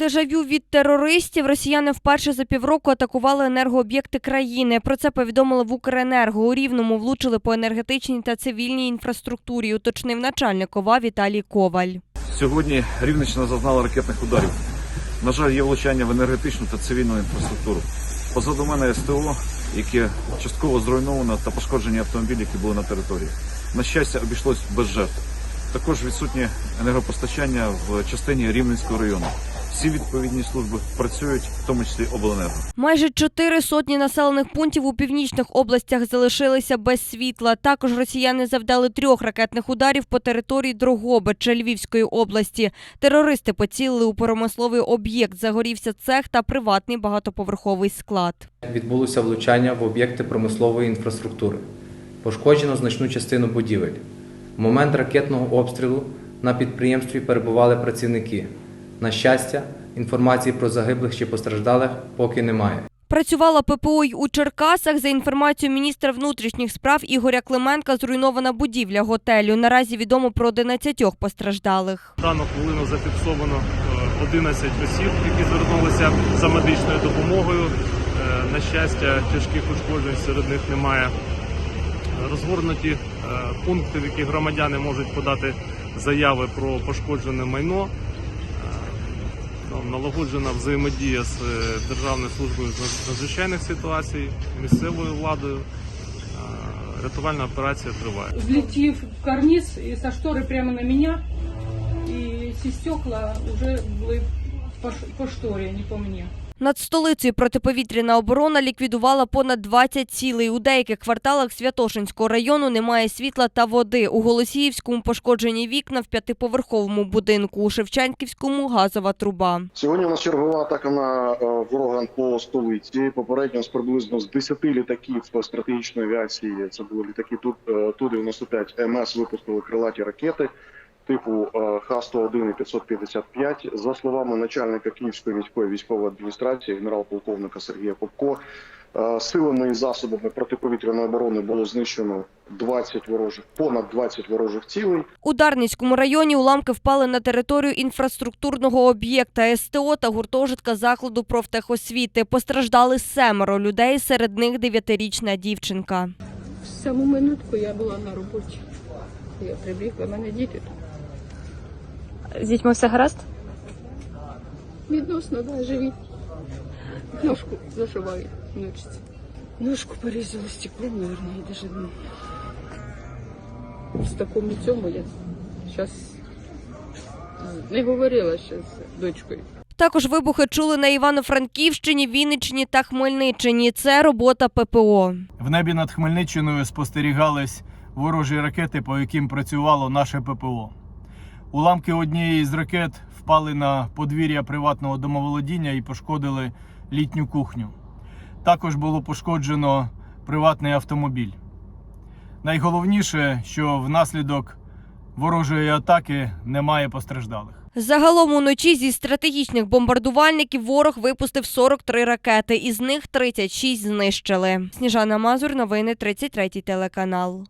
Дежавю від терористів росіяни вперше за півроку атакували енергооб'єкти країни. Про це повідомили в Укренерго. У Рівному влучили по енергетичній та цивільній інфраструктурі, уточнив начальник ОВА Віталій Коваль. Сьогодні Рівненщина зазнала ракетних ударів. На жаль, є влучання в енергетичну та цивільну інфраструктуру. Позаду мене СТО, яке частково зруйновано та пошкоджені автомобілі, які були на території. На щастя, обійшлось без жертв. Також відсутнє енергопостачання в частині Рівненського району. Всі відповідні служби працюють, в тому числі обленерго. Майже чотири сотні населених пунктів у північних областях залишилися без світла. Також росіяни завдали трьох ракетних ударів по території Дрогобича Львівської області. Терористи поцілили у промисловий об'єкт. Загорівся цех та приватний багатоповерховий склад. Відбулося влучання в об'єкти промислової інфраструктури. Пошкоджено значну частину будівель. В момент ракетного обстрілу на підприємстві перебували працівники. На щастя, інформації про загиблих чи постраждалих поки немає. Працювала ППО й у Черкасах. За інформацією міністра внутрішніх справ Ігоря Клименка, зруйнована будівля готелю. Наразі відомо про 11 постраждалих. Дану хвилину зафіксовано е, 11 осіб, які звернулися за медичною допомогою. Е, На щастя, тяжких ушкоджень серед них немає. Розгорнуті е, пункти, в які громадяни можуть подати заяви про пошкоджене майно. Налагоджена взаємодія з е, Державною службою надзвичайних ситуацій, місцевою владою. Е, Рятувальна операція триває. взлетев в карниз і со штори прямо на мене, і ці стекла вже були по, ш- по шторе, а не по мне. Над столицею протиповітряна оборона ліквідувала понад 20 цілей. У деяких кварталах Святошинського району немає світла та води. У Голосіївському пошкоджені вікна в п'ятиповерховому будинку. У Шевченківському газова труба. Сьогодні у нас чергова атака на е, ворога по столиці. Попередньо з приблизно з 10 літаків стратегічної авіації. Це були літаки Ту- е, Ту-95 МС випустили крилаті ракети типу е, Х-101 і 555. За словами начальника Київської міської військової адміністрації, генерал-полковника Сергія Попко, е, силами і засобами протиповітряної оборони було знищено 20 ворожих, понад 20 ворожих цілей. У Дарницькому районі уламки впали на територію інфраструктурного об'єкта СТО та гуртожитка закладу профтехосвіти. Постраждали семеро людей, серед них дев'ятирічна дівчинка. В саму минутку я була на роботі. Я прибігла, мене діти тут. З дітьми все гаразд? Відносно, да, живі. Ножку зашивають внучці. Ножку порізали стеклом, мабуть, і даже ну, в такому цьому я зараз не говорила ще з дочкою. Також вибухи чули на Івано-Франківщині, Вінниччині та Хмельниччині. Це робота ППО. В небі над Хмельниччиною спостерігались ворожі ракети, по яким працювало наше ППО. Уламки однієї з ракет впали на подвір'я приватного домоволодіння і пошкодили літню кухню. Також було пошкоджено приватний автомобіль. Найголовніше, що внаслідок ворожої атаки немає постраждалих. Загалом уночі зі стратегічних бомбардувальників ворог випустив 43 ракети, із них 36 знищили. Сніжана Мазур, новини 33 телеканал.